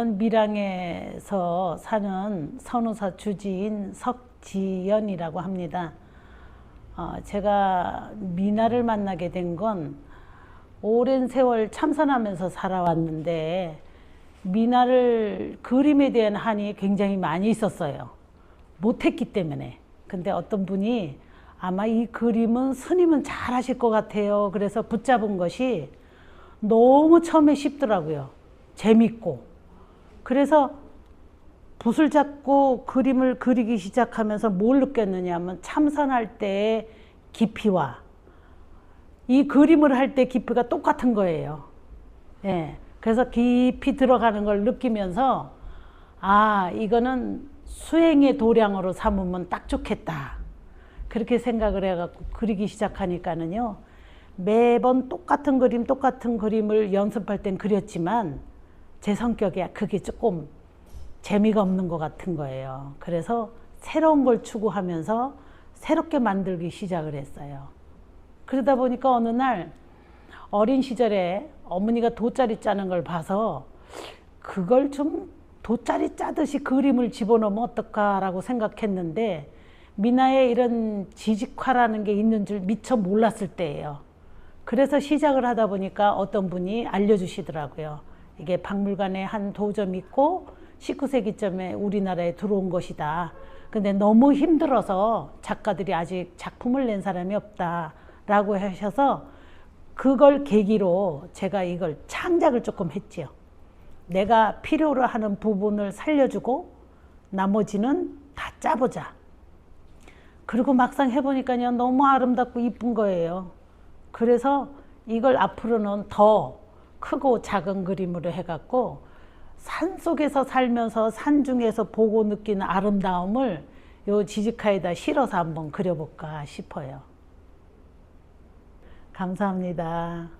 저는 밀양에서 사는 선우사 주지인 석지연이라고 합니다. 어, 제가 미나를 만나게 된 건 오랜 세월 참선하면서 살아왔는데 미나를 그림에 대한 한이 굉장히 많이 있었어요. 못했기 때문에. 근데 어떤 분이 아마 이 그림은 스님은 잘 하실 것 같아요. 그래서 붙잡은 것이 너무 처음에 쉽더라고요. 재밌고. 그래서 붓을 잡고 그림을 그리기 시작하면서 뭘 느꼈느냐 하면 참선할 때의 깊이와 이 그림을 할 때 깊이가 똑같은 거예요. 예. 그래서 깊이 들어가는 걸 느끼면서 아, 이거는 수행의 도량으로 삼으면 딱 좋겠다. 그렇게 생각을 해갖고 그리기 시작하니까는요. 매번 똑같은 그림, 똑같은 그림을 연습할 땐 그렸지만 제 성격에 그게 조금 재미가 없는 것 같은 거예요. 그래서 새로운 걸 추구하면서 새롭게 만들기 시작을 했어요. 그러다 보니까 어느 날 어린 시절에 어머니가 돗자리 짜는 걸 봐서 그걸 좀 돗자리 짜듯이 그림을 집어넣으면 어떨까라고 생각했는데 미나에 이런 지직화라는 게 있는 줄 미처 몰랐을 때예요. 그래서 시작을 하다 보니까 어떤 분이 알려주시더라고요. 이게 박물관에 한 도점 있고 19세기쯤에 우리나라에 들어온 것이다. 근데 너무 힘들어서 작가들이 아직 작품을 낸 사람이 없다라고 하셔서 그걸 계기로 제가 이걸 창작을 조금 했지요. 내가 필요로 하는 부분을 살려주고 나머지는 다 짜보자. 그리고 막상 해보니까요 너무 아름답고 이쁜 거예요. 그래서 이걸 앞으로는 더 크고 작은 그림으로 해갖고 산 속에서 살면서 산 중에서 보고 느끼는 아름다움을 요 지지카에다 실어서 한번 그려볼까 싶어요. 감사합니다.